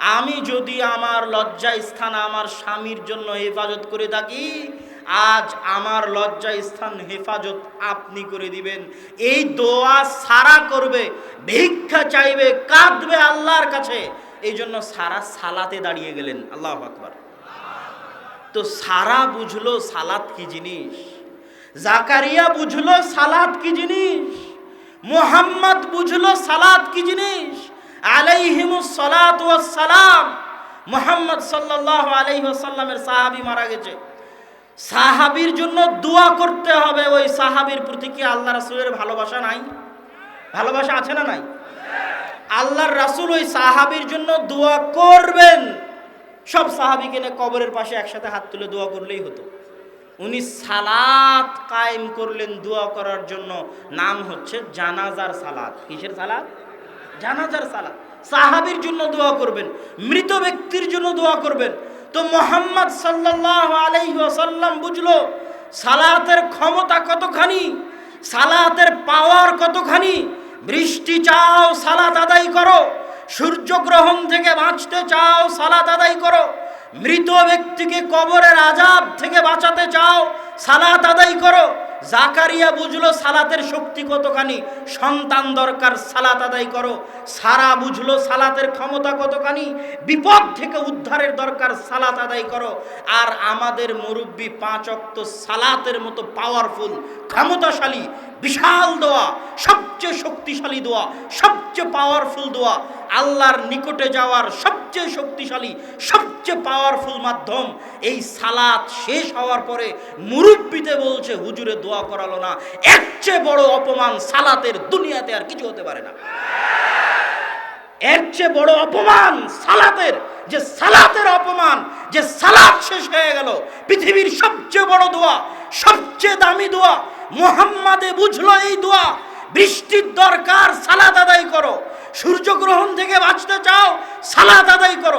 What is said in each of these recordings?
আমি যদি আমার লজ্জা স্থান আমার স্বামীর জন্য হেফাজত করে থাকি, আজ আমার লজ্জা স্থান হেফাজত আপনি করে দিবেন। এই দোয়া সারা করবে, ভিক্ষা চাইবে, কাঁদবে আল্লাহর কাছে। এই জন্য সারা সালাতে দাঁড়িয়ে গেলেন। আল্লাহ আকবার। তো সারা বুঝলো সালাত কি জিনিস? জাকারিয়া বুঝলো সালাত কি জিনিস? মোহাম্মদ বুঝলো সালাত কি জিনিস? আলাইহিমুস সালাত ওয়াস সালাম। মোহাম্মদ সাল্লাল্লাহু আলাইহি সাহাবী মারা গেছে। সাহাবীর জন্য দোয়া করতে হবে। ওই সাহাবীর প্রতি কি আল্লাহ রাসূলের ভালোবাসা নাই? ভালোবাসা আছে না নাই? আল্লাহর রাসূল ওই সাহাবীর জন্য দোয়া করবেন। সব সাহাবিকে নিয়ে কবরের পাশে একসাথে হাত তুলে দোয়া করলেই হতো। উনি সালাত কায়েম করলেন দোয়া করার জন্য। নাম হচ্ছে জানাজার সালাত। কিসের সালাত? জানাজার সালাত। সাহাবির জন্য দোয়া করবেন, মৃত ব্যক্তির জন্য দোয়া করবেন। তো মোহাম্মদ সাল্লাল্লাহু আলাইহি ওয়াসাল্লাম বুঝলো, সালাতের ক্ষমতা কতখানি, সালাতের পাওয়ার কতখানি? বৃষ্টি চাও, সালাত আদায় করো। সূর্যগ্রহণ থেকে বাঁচতে চাও, সালাত আদায় করো। মৃত ব্যক্তিকে কবরের আজাব থেকে বাঁচাতে চাও, সালাত আদায় করো। জাকারিয়া বুঝলো সালাতের শক্তি কতখানি? সন্তান দরকার, সালাত আদায় করো। সারা বুঝলো সালাতের ক্ষমতা কতখানি? বিপদ থেকে উদ্ধারের দরকার, সালাত আদায় করো। আর আমাদের মুরব্বী পাঁচ অক্ত সালাতের মতো পাওয়ারফুল ক্ষমতাশালী, বিশাল দোয়া, সবচেয়ে শক্তিশালী দোয়া, সবচেয়ে পাওয়ারফুল দোয়া আল্লাহর নিকটে যাওয়ার সবচেয়ে শক্তিশালী, সবচেয়ে পাওয়ারফুল মাধ্যম। এই সালাত শেষ হওয়ার পরে মুরব্বিতে বলছে, হুজুরে, দোয়া করালো না। এর চেয়ে বড় অপমান সালাতের দুনিয়াতে আর কিছু হতে পারে না। এর চেয়ে বড় অপমান সালাতের, যে সালাতের অপমান, যে সালাত শেষ হয়ে গেল, পৃথিবীর সবচেয়ে বড় দোয়া, সবচেয়ে দামি দোয়া, মোহাম্মদে বুঝলো এই দোয়া, বৃষ্টির দরকার সালাত আদায় করো। সূর্যগ্রহণ থেকে বাঁচতে চাও সালাত আদায় করো।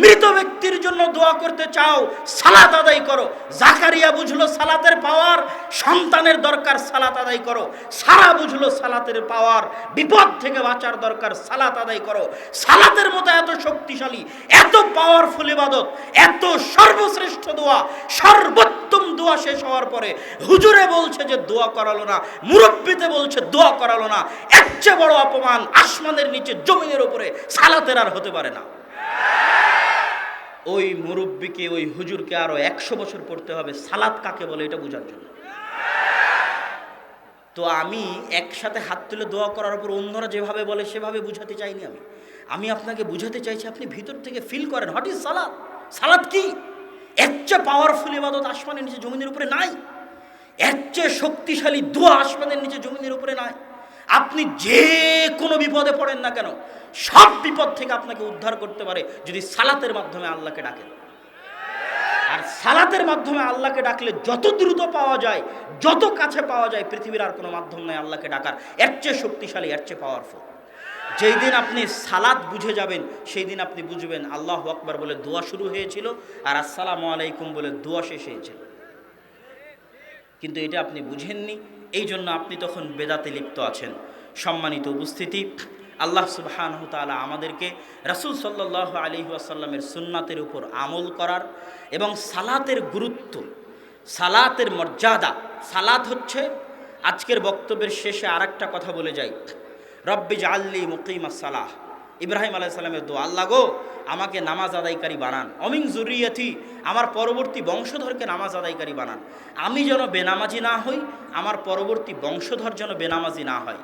মৃত ব্যক্তির জন্য দোয়া করতে চাও, সালাত আদায় করো। জাকারিয়া বুঝলো সালাতের পাওয়ার, সন্তানের দরকার, সালাত আদায় করো। সারা বুঝলো সালাতের পাওয়ার, বিপদ থেকে বাঁচার দরকার, সালাত আদায় করো। সালাতের মতো এত শক্তিশালী, এত পাওয়ারফুল ইবাদত, এত সর্বশ্রেষ্ঠ দোয়া, সর্বোত্তম দোয়া শেষ হওয়ার পরে হুজুরে বলছে যে দোয়া করালো না, মুরব্বিতে বলছে দোয়া করালো না। এর চেয়ে বড় অপমান আসমানের নিচে জমিনের উপরে সালাতের আর হতে পারে না। ওই মুরব্বীকে, ওই হুজুরকে আরও একশো বছর পড়তে হবে। সালাত কাকে বলে এটা বোঝার জন্য। তো আমি একসাথে হাত তুলে দোয়া করার উপর অন্যরা যেভাবে বলে, সেভাবে বুঝাতে চাইনি আমি। আমি আপনাকে বুঝাতে চাইছি, আপনি ভিতর থেকে ফিল করেন হোয়াট ইজ সালাদ সালাদ কি? এর চেয়ে পাওয়ারফুল ইবাদত আসমানের নিচে জমিনের উপরে নাই। এর চেয়ে শক্তিশালী দোয়া আসমানের নিচে জমিনের উপরে নাই। আপনি যে কোনো বিপদে পড়েন না কেন, সব বিপদ থেকে আপনাকে উদ্ধার করতে পারে যদি সালাতের মাধ্যমে আল্লাহকে ডাকেন। আর সালাতের মাধ্যমে আল্লাহকে ডাকলে যত দ্রুত পাওয়া যায়, যত কাছে পাওয়া যায়, পৃথিবীর আর কোনো মাধ্যম নয় আল্লাহকে ডাকার। এর চেয়ে শক্তিশালী, এর চেয়ে পাওয়ারফুল যেই দিন আপনি সালাদ বুঝে যাবেন, সেই দিন আপনি বুঝবেন আল্লাহ আকবার বলে দোয়া শুরু হয়েছিল আর আসসালামু আলাইকুম বলে দোয়া শেষ হয়েছিল। কিন্তু এটা আপনি বুঝেননি এই জন্য আপনি তখন বেদাতে লিপ্ত আছেন। সম্মানিত উপস্থিতি, আল্লাহ সুবহান তালা আমাদেরকে রাসুল সাল্লাহ আলী আসাল্লামের সুন্নাতের উপর আমল করার এবং সালাতের গুরুত্ব, সালাতের মর্যাদা, সালাত হচ্ছে আজকের বক্তব্যের শেষে আর কথা বলে যাই। রব্বি আল্লি মুকিমা সালাহ। ইব্রাহিম আলাহ সাল্লামের দো আল্লাহ গো, আমাকে নামাজ আদায়কারী বানান। অমিং জুরিয়াথি আমার পরবর্তী বংশধরকে নামাজ আদায়কারী বানান। আমি যেন বেনামাজি না হই, আমার পরবর্তী বংশধর যেন বেনামাজি না হয়।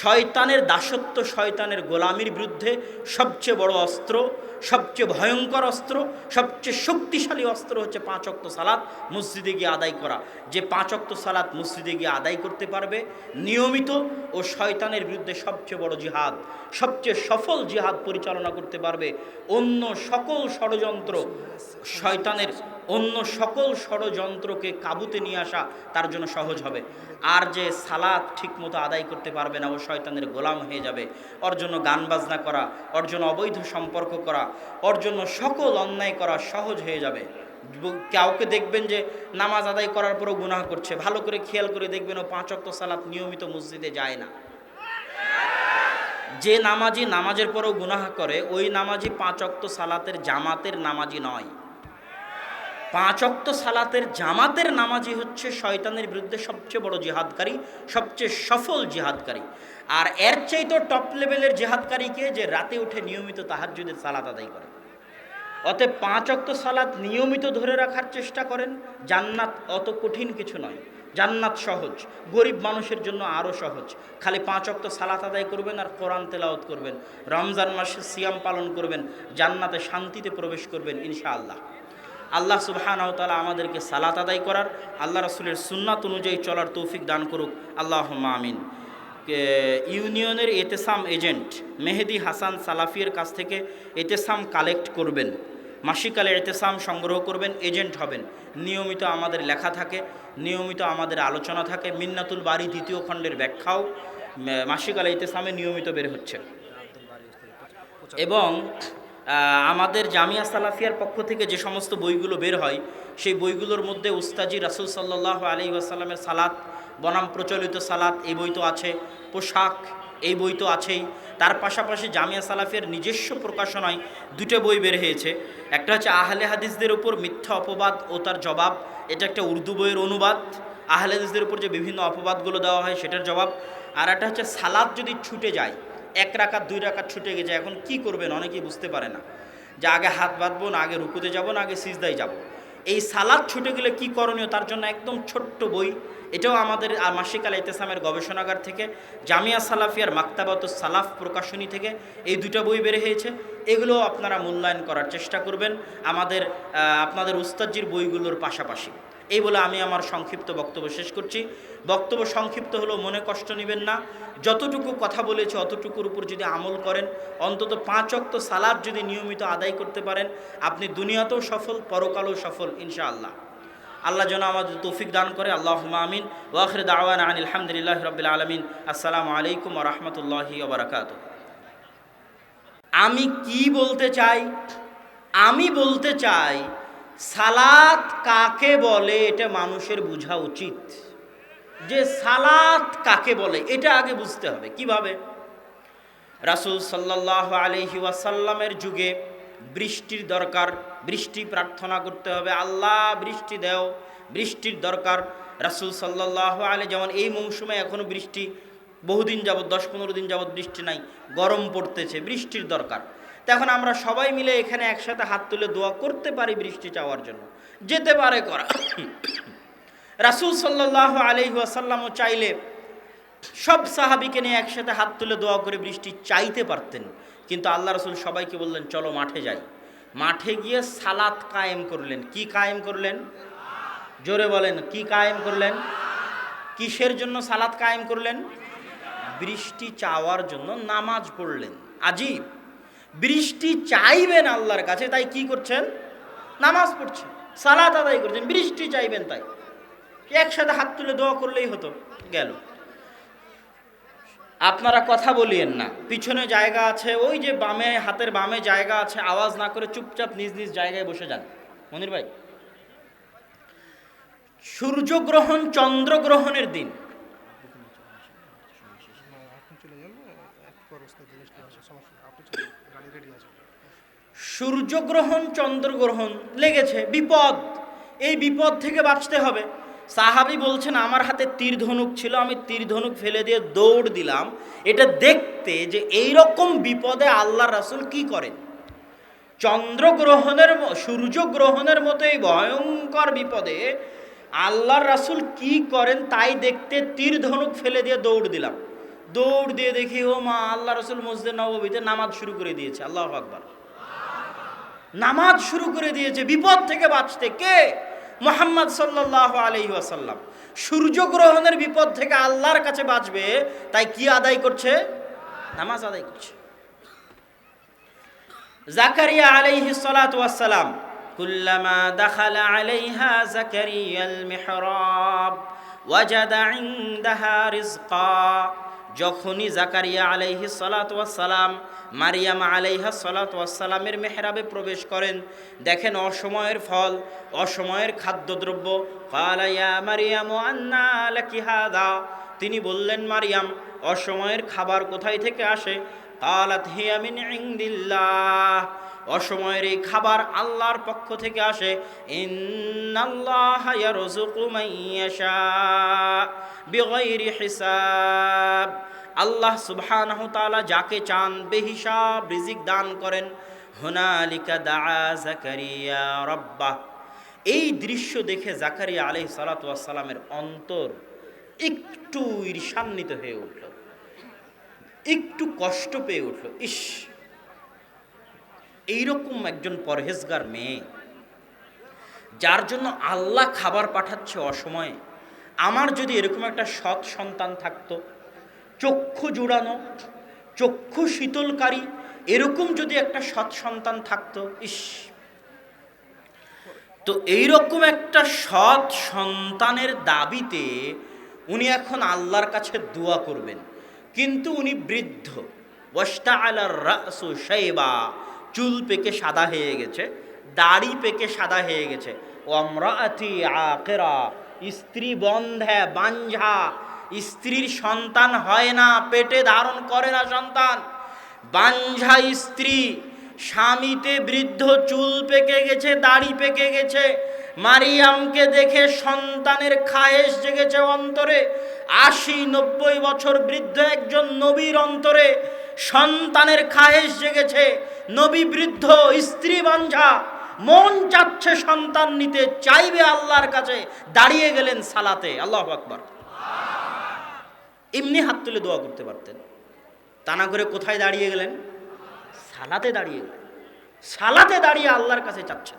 শয়তানের দাসত্ব শয়তানের গোলামির বিরুদ্ধে সবচেয়ে বড় অস্ত্র, সবচেয়ে ভয়ঙ্কর অস্ত্র, সবচেয়ে শক্তিশালী অস্ত্র হচ্ছে পাঁচ অক্ত সালাত মসজিদে গিয়ে আদায় করা। যে পাঁচ অক্ত সালাত মসজিদে গিয়ে আদায় করতে পারবে, নিয়মিত ও শয়তানের বিরুদ্ধে সবচেয়ে বড় জিহাদ। সবচেয়ে সফল জিহাদ পরিচালনা করতে পারবে অন্য সকল ষড়যন্ত্র, শয়তানের অন্য সকল ষড়যন্ত্রকে কাবুতে নিয়ে আসা তার জন্য সহজ হবে। আর যে সালাদ ঠিকমতো আদায় করতে পারবে না, ও শয়তানের গোলাম হয়ে যাবে। ওর জন্য গান বাজনা করা, ওর জন্য অবৈধ সম্পর্ক করা, ওর জন্য সকল অন্যায় করা সহজ হয়ে যাবে। কাউকে দেখবেন যে নামাজ আদায় করার পরও গুনাহ করছে, ভালো করে খেয়াল করে দেখবেন ও পাঁচ অক্ত সালাত নিয়মিত মসজিদে যায় না। যে নামাজি নামাজের পরেও গুনাহ করে, ওই নামাজি পাঁচ অক্ত সালাতের জামাতের নামাজি নয়। পাঁচ অক্ত সালাতের জামাতের নামাজি হচ্ছে শয়তানের বিরুদ্ধে সবচেয়ে বড় জিহাদকারী, সবচেয়ে সফল জিহাদকারী। আর এর চাইতো টপ লেভেলের জিহাদকারীকে যে রাতে উঠে নিয়মিত তাহাজ্জুদের সালাত আদায় করে। অতএব পাঁচ অক্ত সালাত নিয়মিত ধরে রাখার চেষ্টা করেন, জান্নাত অত কঠিন কিছু নয়। জান্নাত সহজ গরিব মানুষের জন্য আরও সহজ। খালি পাঁচ অক্ত সালাত আদায় করবেন আর কোরআন তেলাওত করবেন। রমজান মাসে সিয়াম পালন করবেন জান্নাতে শান্তিতে প্রবেশ করবেন ইনশাআল্লাহ। আল্লাহ সুবহানাহু তাআলা আমাদেরকে সালাত আদায় করার আল্লাহ রাসূলের সুন্নাত অনুযায়ী চলার তৌফিক দান করুক। আল্লাহ আমিন। এ, ইউনিয়নের এতেসাম এজেন্ট মেহেদি হাসান সালাফির কাছ থেকে এতেসাম কালেক্ট করবেন। মাসিকালে এতেসাম সংগ্রহ করবেন, এজেন্ট হবেন। নিয়মিত আমাদের লেখা থাকে, নিয়মিত আমাদের আলোচনা থাকে। মিন্নাতুল বাড়ি দ্বিতীয় খণ্ডের ব্যাখ্যাও মাসিকালে এতেসামে নিয়মিত বের হচ্ছে। এবং আমাদের জামিয়া সালাফিয়ার পক্ষ থেকে যে সমস্ত বইগুলো বের হয়, সেই বইগুলোর মধ্যে উস্তাজি রাসুল সাল্লাহ আলী আসাল্লামের সালাত, বনাম প্রচলিত সালাত, এই বই তো আছে। পোশাক এই বই তো আছেই। তার পাশাপাশি জামিয়া সালাফের নিজস্ব প্রকাশনায় দুটো বই বের হয়েছে। একটা হচ্ছে আহলে হাদিসদের উপর মিথ্যা অপবাদ ও তার জবাব। এটা একটা উর্দু বইয়ের অনুবাদ। আহলে হাদিসদের উপর যে বিভিন্ন অপবাদগুলো দেওয়া হয় সেটার জবাব। আর একটা হচ্ছে সালাদ যদি ছুটে যায়, এক রাকাত, দুই রাকাত ছুটে গেছে, এখন কি করবেন অনেকেই বুঝতে পারে না। যে আগে হাত বাঁধবো না, আগে রুকুতে যাব না, আগে সিজদায় যাব। এই সালাদ ছুটে গেলে কি করণীয়? তার জন্য একদম ছোট্ট বই। এটাও আমাদের মাসিক আল ইতেসামের গবেষণাগার থেকে, জামিয়া সালাফিয়ার মাক্তাবাত সালাফ প্রকাশনী থেকে এই দুটো বই বের হয়েছে। এগুলো আপনারা মূল্যায়ন করার চেষ্টা করবেন। আমাদের আপনাদের উস্তাদজির বইগুলোর পাশাপাশি। এই বলে আমি আমার সংক্ষিপ্ত বক্তব্য শেষ করছি। বক্তব্য সংক্ষিপ্ত হলো মনে কষ্ট নেবেন না। যতটুকু কথা বলেছে, অতটুকুর উপর যদি আমল করেন, অন্তত পাঁচ অক্ত সালাদ যদি নিয়মিত আদায় করতে পারেন, আপনি দুনিয়াতেও সফল, পরকালেও সফল, ইনশাআল্লাহ। আল্লাহ যেন আমাদের তৌফিক দান করে। আল্লাহ আমিন। ওয়াখরে দাওয়ান আনিল আলহামদুলিল্লাহ রবিল আলমিন। আসসালামু আলাইকুম রহমতুল্লাহি ওবরাকাত আমি কি বলতে চাই? আমি বলতে চাই, সালাত কাকে বলে এটা মানুষের বোঝা উচিত। যে সালাত কাকে বলে, এটা আগে বুঝতে হবে। কীভাবে? রাসূল সাল্লাহ আলহি ওয়াসাল্লামের যুগে বৃষ্টির দরকার, বৃষ্টি প্রার্থনা করতে হবে, আল্লাহ বৃষ্টি দেও। বৃষ্টির দরকার, রাসূল সাল্লাহ আলী যেমন এই মৌসুমে এখনও বৃষ্টি, বহুদিন যাবৎ, দশ পনেরো দিন যাবৎ বৃষ্টি নাই, গরম পড়তেছে, বৃষ্টির দরকার। তো এখন আমরা সবাই মিলে এখানে একসাথে হাত তুলে দোয়া করতে পারি বৃষ্টি চাওয়ার জন্য। যেতে পারে করা। রাসূল সাল্লাহ আলহি ওয়াসাল্লামও চাইলে সব সাহাবিকে নিয়ে একসাথে হাত তুলে দোয়া করে বৃষ্টি চাইতে পারতেন। কিন্তু আল্লাহ রসুল সবাইকে বললেন, চলো মাঠে যাই। মাঠে গিয়ে সালাত কায়েম করলেন। কি কায়েম করলেন? জোরে বলেন, কি কায়েম করলেন? কিসের জন্য সালাত কায়েম করলেন? বৃষ্টি চাওয়ার জন্য নামাজ পড়লেন। আজীব। বৃষ্টি চাইবেন আল্লাহর কাছে, তাই কি করছেন? নামাজ পড়ছেন। সালাত আদায় করছেন, বৃষ্টি চাইবেন তাই। একসাথে হাত তুলে দোয়া করলেই হতো, গেল। আপনারা কথা বলিয়েন না। পিছনে জায়গা আছে, ওই যে বামে, হাতের বামে জায়গা আছে, আওয়াজ না করে চুপচাপ নিজ নিজ জায়গায় বসে যান। মনির ভাই, সূর্যগ্রহণ চন্দ্রগ্রহণের দিন। সূর্যগ্রহণ, চন্দ্রগ্রহণ লেগেছে, বিপদ। এই বিপদ থেকে বাঁচতে হবে। সাহাবি বলছেন, আমার হাতে তীর ধনুক ছিল, আমি তীর ধনুক ফেলে দিয়ে দৌড় দিলাম। এটা দেখতে যে এই রকম বিপদে আল্লাহ রাসুল কি করেন? চন্দ্রগ্রহণের সূর্যগ্রহণের মতো এই ভয়ঙ্কর বিপদে আল্লাহর রাসূল কি করেন তাই দেখতে তীর ধনুক ফেলে দিয়ে দৌড় দিলাম। দৌড় দিয়ে দেখি, ও মা আল্লাহ রসুল মসজিদ নববীতে নামাজ শুরু করে দিয়েছে। আল্লাহ আকবার। নামাজ শুরু করে দিয়েছে। বিপদ থেকে বাঁচতে কে? মোহাম্মদ সাল্লাহ আলহি আসাল্লাম সূর্যগ্রহণের বিপদ থেকে আল্লাহর কাছে বাঁচবে, তাই কি আদায় করছে? নামাজ আদায় করছে। জাকারিয়া আলাইহি সালাতু ওয়াসসালাম, কুল্লামা দাখালা আলাইহা জাকারিয়াল মিহরাব, ওয়াজাদা ইনদাহা যখনই জাকারিয়া আলাইহি সালাতু ওয়াসসালাম মারিয়াম আলাইহা সালাত ওয়াসালামের মেহরাবে প্রবেশ করেন। দেখেন অসময়ের ফল, অসময়ের খাদ্যদ্রব্য। কালাইয়া মারিয়াম, আন্না হাদা? তিনি বললেন, মারিয়াম, অসময়ের খাবার কোথায় থেকে আসে? কালাত হিয়ামিন ইংদিল্লাহ অসময়ের এই খাবার আল্লাহর পক্ষ থেকে আসে। হিসাব। আল্লাহ তাআলা যাকে চান বেহিসাব, রিজিক দান করেন। হুনালিকা দাআ জাকারিয়া এই দৃশ্য দেখে জাকারিয়া আলাইহিস সালাতু ওয়াস সালামের অন্তর একটু ঈর্ষান্বিত হয়ে উঠল। একটু কষ্ট পেয়ে উঠল। ইস, এইরকম একজন পরহেজগার মেয়ে, যার জন্য আল্লাহ খাবার পাঠাচ্ছে অসময়ে, আমার যদি এরকম একটা সৎ সন্তান থাকতো চক্ষু জুড়ানো, চক্ষু শীতলকারী, এরকম যদি একটা সৎ সন্তান থাকতো, ইস। তো এইরকম একটা সৎ সন্তানের দাবিতে উনি এখন আল্লাহর কাছে দোয়া করবেন। কিন্তু উনি বৃদ্ধ। ওয়াস্তা আলার রাসু শাইবা। চুল পেকে সাদা হয়ে গেছে, দাড়ি পেকে সাদা হয়ে গেছে। ও আমরাতি আকেরা স্ত্রী বন্ধে বাঞ্ঝা। স্ত্রীর সন্তান হয় না, পেটে ধারণ করে না সন্তান। বাঞ্ঝা স্ত্রী, স্বামীতে বৃদ্ধ চুল পেকে গেছে, দাড়ি পেকে গেছে। মারিয়ামকে দেখে সন্তানের খায়েশ জেগেছে অন্তরে। আশি নব্বই বছর বৃদ্ধ একজন নবীর অন্তরে সন্তানের খায়েশ জেগেছে। নবী বৃদ্ধ, স্ত্রী বাঞ্ঝা, মন চাচ্ছে সন্তান নিতে, চাইবে আল্লাহর কাছে, দাঁড়িয়ে গেলেন সালাতে। আল্লাহ আকবার। এমনি হাত তুলে দোয়া করতে পারতেন। তা না করে কোথায় দাঁড়িয়ে গেলেন? সালাতে দাঁড়িয়ে গেলেন। সালাতে দাঁড়িয়ে আল্লাহর কাছে চাচ্ছেন।